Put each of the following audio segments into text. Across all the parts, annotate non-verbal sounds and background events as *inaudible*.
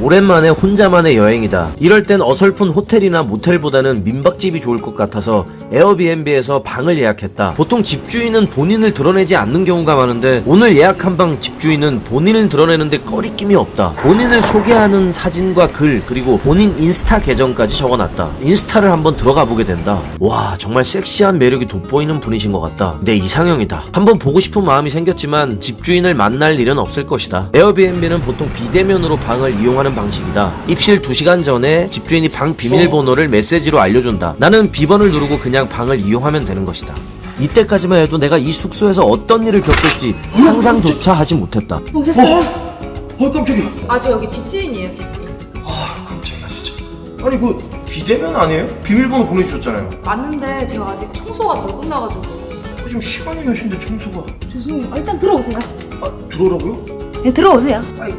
오랜만에 혼자만의 여행이다. 이럴 땐 어설픈 호텔이나 모텔보다는 민박집이 좋을 것 같아서 에어비앤비에서 방을 예약했다. 보통 집주인은 본인을 드러내지 않는 경우가 많은데 오늘 예약한 방 집주인은 본인을 드러내는데 꺼리낌이 없다. 본인을 소개하는 사진과 글 그리고 본인 인스타 계정까지 적어놨다. 인스타를 한번 들어가 보게 된다. 와 정말 섹시한 매력이 돋보이는 분이신 것 같다. 내 이상형이다. 한번 보고 싶은 마음이 생겼지만 집주인을 만날 일은 없을 것이다. 에어비앤비는 보통 비대면으로 방을 이용하는 방식이다. 입실 2시간 전에 집주인이 방 비밀번호를 메시지로 알려준다. 나는 비번을 누르고 그냥 방을 이용하면 되는 것이다. 이때까지만 해도 내가 이 숙소에서 어떤 일을 겪을지 상상조차 하지 못했다. 오셨어요? 어 깜짝이야. 아 저 여기 집주인이에요 집주인 아 깜짝이야 진짜. 아니 그 비대면 아니에요? 비밀번호 보내주셨잖아요. 맞는데 제가 아직 청소가 덜 끝나가지고 어, 지금 시간이 몇 시인데 청소가. 죄송해요 아, 일단 들어오세요 아 들어오라고요? 네 들어오세요 아니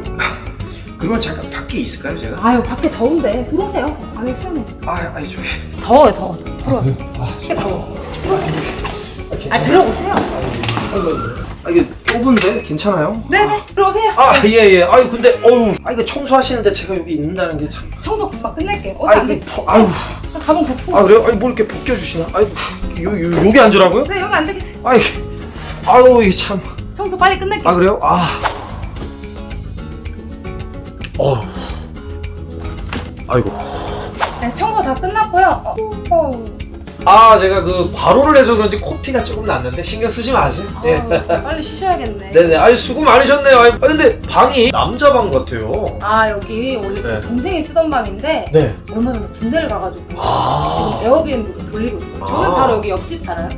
그러면 잠깐 밖에 있을까요 제가? 아유 밖에 더운데 들어오세요 안에 시원해 아 아니 저기. 더워요 더워 들어오세요 이게 더워 아 들어오세요 아 이게 좁은데 괜찮아요? 네네 들어오세요 아 예 예. 아유 근데 어유. 아 이거 청소하시는데 제가 여기 있는다는 게 참. 청소 금방 끝낼게요 어디 아이 앉아 그 포- 아유. 가방 벗고 아 그래요? 아니 뭘 이렇게 벗겨 주시나? 아유 요, 요 여기 앉으라고요? 네 여기 앉아 계세요 아이 아유 이게 참. 청소 빨리 끝낼게요 아 그래요? 아. 아이고. 네 청소 다 끝났고요 어, 어. 아 제가 그 과로를 해서 그런지 코피가 조금 났는데 신경 쓰지 마세요. 예. 아유, 빨리 쉬셔야겠네 네네. 아유 수고 많으셨네요. 아유, 아 근데 방이 남자 방 같아요. 아 여기 원래 제 네. 동생이 쓰던 방인데 네. 얼마 전에 군대를 가가지고 아. 지금 에어비앤비로 돌리고 있어요. 저는 아. 바로 여기 옆집 살아요.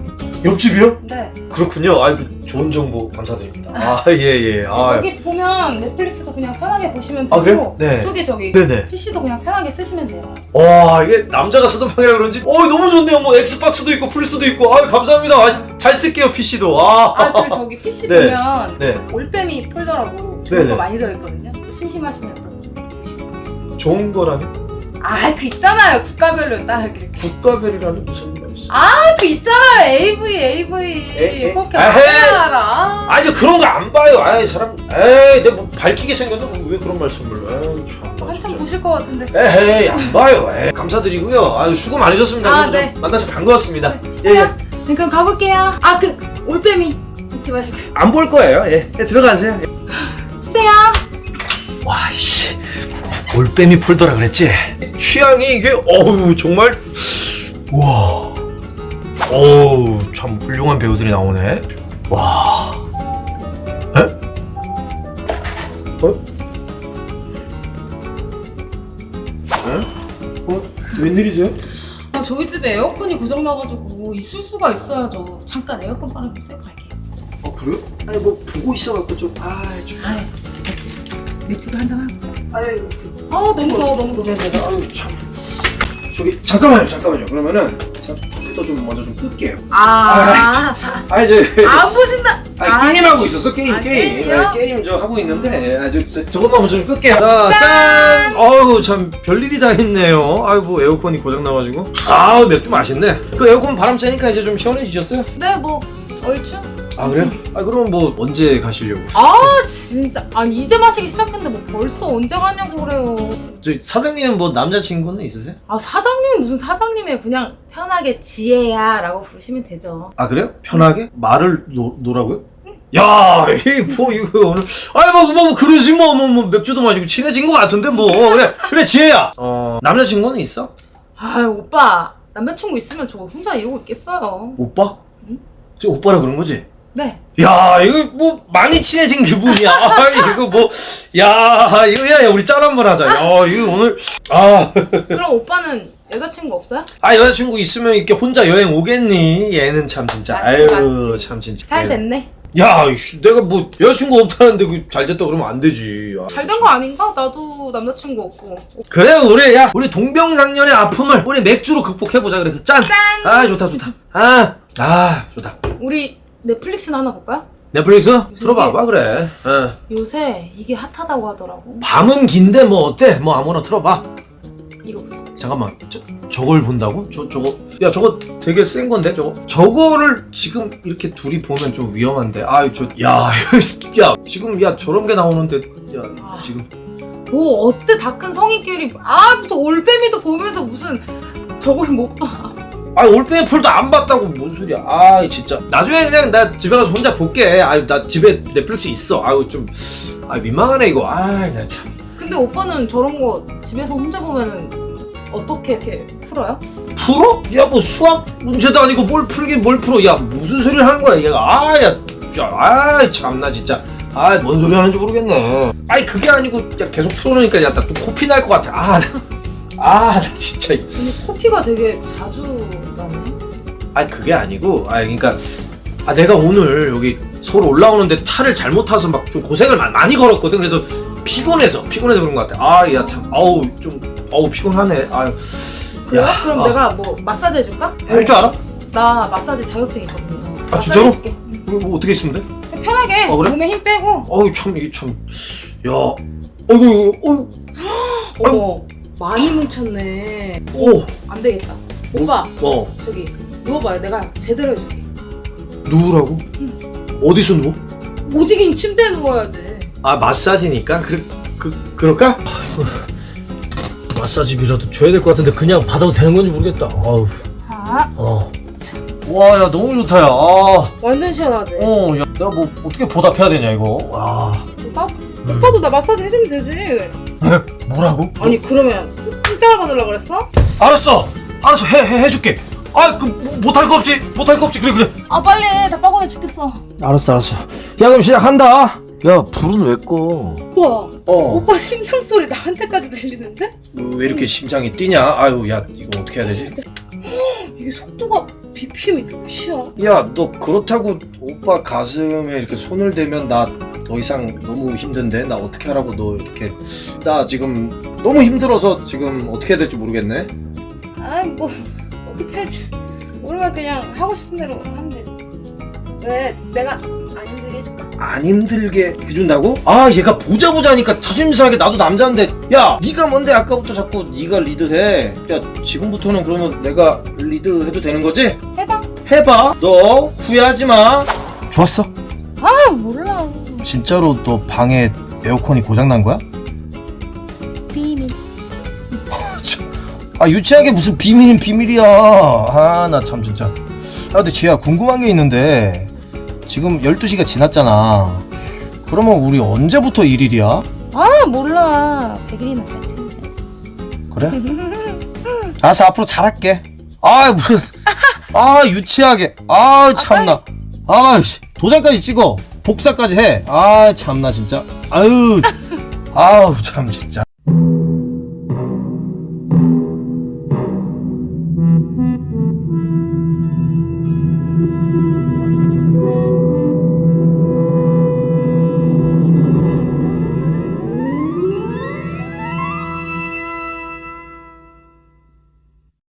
옆집이요? 네. 그렇군요. 아유 좋은 정보 감사드립니다. 아 예 예. *laughs* 아. 여기 보면 넷플릭스도 그냥 편하게 보시면 아, 되고 그래요? 네. 저기 저기 네네. PC도 그냥 편하게 쓰시면 돼요. 와 이게 남자가 쓰던 방이라 그런지 어 너무 좋네요. 뭐 엑스박스도 있고 플스도 있고. 아유 감사합니다. 아, 잘 쓸게요 PC도. 아. 아 그리고 저기 *laughs* PC 네. 보면 네. 올빼미 폴더라고 좋은 네네. 거 많이 들어있거든요. 심심하시면 또. 좋은 거라니? 아그 있잖아요 국가별로 딱 이렇게. 국가별이라니 무슨 말이지? 아그 있잖아요 AV AV? 그렇게 에헤이. 알아. 아니 저 그런 거 안 봐요. 아이 사람 에이 내가 뭐 밝히게 생겼나? 왜 그런 말씀을? 에이 참. 한참 보실 것 같은데. 에헤이 안 봐요. 에이, 감사드리고요. 아유 수고 많으셨습니다. 아, 오늘 좀 네. 만나서 반가웠습니다. 네, 쉬세요. 네, 그럼 가볼게요. 아 그 올빼미 잊지 마시고 안 볼 거예요. 예. 예, 들어가세요. 쉬세요. 와 씨. 올빼미 폴더라 그랬지? 취향이 이게 어우 정말 와. 어우 참 훌륭한 배우들이 나오네. 와. 에? 어? 에? 어? 웬일이세요? 아, 저희 집에 에어컨이 고장나가지고 있을 수가 있어야죠. 잠깐 에어컨 바람 좀 쐬고 갈게요. 아 그래요? 아니 뭐 보고 있어갖고 좀 아이 좀 아이, 맥주. 맥주도 한잔 하고. 아이 그 아, 너무 더워, 너무 더워. 네네 아유 참 저기 잠깐만요 잠깐만요 그러면은 저 컴퓨터 좀 먼저 좀 끌게요 아, 아니 저 안 보신다. 아니, 게임하고 있었어 게임 아, 게임 게임이요? 네, 게임 저 하고 있는데 아, 저, 저, 저것만 먼저 좀 끌게요 자, 짠! 짠! 어우 참 별일이 다 있네요 아유 뭐 에어컨이 고장나가지고 아우 맥주 맛있네 그 에어컨 바람 쐬니까 이제 좀 시원해지셨어요? 네, 뭐 얼추. 아 그래요? 아 그럼 뭐 언제 가시려고? 아, 진짜. 아니 이제 마시기 시작했는데 뭐 벌써 언제 가냐고 그래요. 저 사장님은 뭐 남자친구는 있으세요? 아, 사장님이 무슨 사장님이에요? 그냥 편하게 지혜야 라고 부르시면 되죠. 아 그래요? 편하게 말을 놓, 놓으라고요? 야, 이뭐 이거 오늘 아니 뭐, 뭐, 뭐 그러지 뭐, 뭐, 뭐 맥주도 마시고 친해진 것 같은데 뭐 그래 그래 지혜야. 어 남자친구는 있어? 아, 오빠 남자친구 있으면 저 혼자 이러고 있겠어요. 오빠? 응? 저 오빠라 그런 거지? 네. 야 이거 뭐 많이 친해진 기분이야. *laughs* 아 이거 뭐야 이거 야, 야 우리 짠 한번 하자. 야 이거 오늘 아, 그럼 오빠는 여자친구 없어요? 아 여자친구 있으면 이렇게 혼자 여행 오겠니? 얘는 참 진짜 맞지, 아유 맞지. 참 진짜. 잘 됐네. 야 이씨, 내가 뭐 여자친구 없다는데 그 잘 됐다 그러면 안 되지. 야. 잘된 거 아닌가? 나도 남자친구 없고. 그래 우리 야 우리 동병상련의 아픔을 우리 맥주로 극복해 보자 그래 짠! 짠! 아 좋다 좋다 아, 아 좋다 우리 넷플릭스나 하나 볼까요? 넷플릭스? 틀어봐봐 그래 어. 요새 이게 핫하다고 하더라고. 밤은 긴데 뭐 어때? 뭐 아무나 틀어봐 이거 보자. 잠깐만 저, 저걸 본다고? 저, 저거 야 저거 되게 센 건데 저거 저거를 지금 이렇게 둘이 보면 좀 위험한데 아유 저야 *laughs* 야, 지금 야 저런 게 나오는데 야 아. 지금 뭐 어때 다 큰 성인끼리 아 무슨 올빼미도 보면서 무슨 저걸 못 봐 *laughs* 아 올빼미 폴도 안 봤다고. 뭔 소리야. 아 진짜. 나중에 그냥 나 집에 가서 혼자 볼게. 아유 나 집에 넷플릭스 있어. 아유 좀아 민망하네 이거. 아나참. 근데 오빠는 저런 거 집에서 혼자 보면은 어떻게 이렇게 풀어요? 풀어? 야 뭐 수학 문제도 아니고 뭘 풀긴 뭘 풀어. 야 무슨 소리를 하는 거야 얘가. 아야 아 참나 진짜. 아 뭔 소리 하는지 모르겠네. 아니 그게 아니고 야, 계속 틀어놓으니까 야나또 코피 날 것 같아. 아아 나 진짜. 근데 코피가 되게 자주 아니 그게 아니고 아 그러니까 아 내가 오늘 여기 서울 올라오는데 차를 잘못 타서 막 좀 고생을 마- 많이 걸었거든 그래서 피곤해서 피곤해서 그런 것 같아 아 야 참 아우 좀 아우 피곤하네 아유 그래요? 야, 그럼 아. 내가 뭐 마사지 해줄까? 할 줄 알아? 나 마사지 자격증 있거든요 아, 마사지 진짜로? 해줄게. 뭐, 뭐 어떻게 있으면 돼? 편하게 어, 그래? 몸에 힘 빼고 어우 참 이게 참야 어이구 어이구 *gasps* 어머 많이 뭉쳤네 오안 되겠다 오빠 어 저기 누워봐요 내가 제대로 해줄게 누우라고? 어디서 누워? 못 이긴 침대에 누워야지 아 마사지니까 그, 그 그럴까? 아이고 마사지비라도 줘야 될 것 같은데 그냥 받아도 되는 건지 모르겠다 아우 아 어. 와, 야, 너무 좋다, 야. 아, 완전 시원하지? 어, 야, 내가 뭐, 어떻게 보답해야 되냐, 이거. 와. 오빠? 오빠도 나 마사지 해주면 되지 뭐라고? 아니 그러면 공짜로 받으려고 그랬어? 알았어! 알았어, 해, 해, 해줄게. 아, 그, 뭐, 못할 거 없지? 못할 거 없지? 그래, 그래. 아 빨리 다 빠고내 죽겠어 알았어, 알았어. 야, 그럼 시작한다. 야 불은 왜 꺼? 우와 어. 오빠 심장 소리 나한테까지 들리는데? 왜 이렇게 심장이 뛰냐? 아유, 야, 이거 어떻게 해야 되지? *gasps* 이게 속도가 BPM이 몇이야? 야, 너 그렇다고 오빠 가슴에 이렇게 손을 대면 나 더 이상 너무 힘든데? 나 어떻게 하라고 너 이렇게. 나 지금 너무 힘들어서 지금 어떻게 해야 될지 모르겠네. 아이 뭐 어떻게 할지 모르면 그냥 하고 싶은 대로 하면 돼. 왜 내가 안 힘들게 해줄까? 안 힘들게 해준다고? 아 얘가 보자 보자 하니까 자존심 상하게 나도 남자인데 야 네가 뭔데 아까부터 자꾸 네가 리드해 야 지금부터는 그러면 내가 리드해도 되는 거지? 해봐. 해봐 너 후회하지 마 좋았어 아 몰라. 진짜로 너 방에 에어컨이 고장난 거야? 아 유치하게 무슨 비밀인 비밀이야. 아 나 참 진짜. 아 근데 지혜야 궁금한 게 있는데 지금 12시가 지났잖아. 그러면 우리 언제부터 1일이야? 아 몰라. 백일이나 잘 치는데. 그래? *laughs* 알았어 앞으로 잘할게. 아 무슨 아 유치하게. 아 참나. 아씨. 도장까지 찍어. 복사까지 해아 참나 진짜. 아유. 아우 참 진짜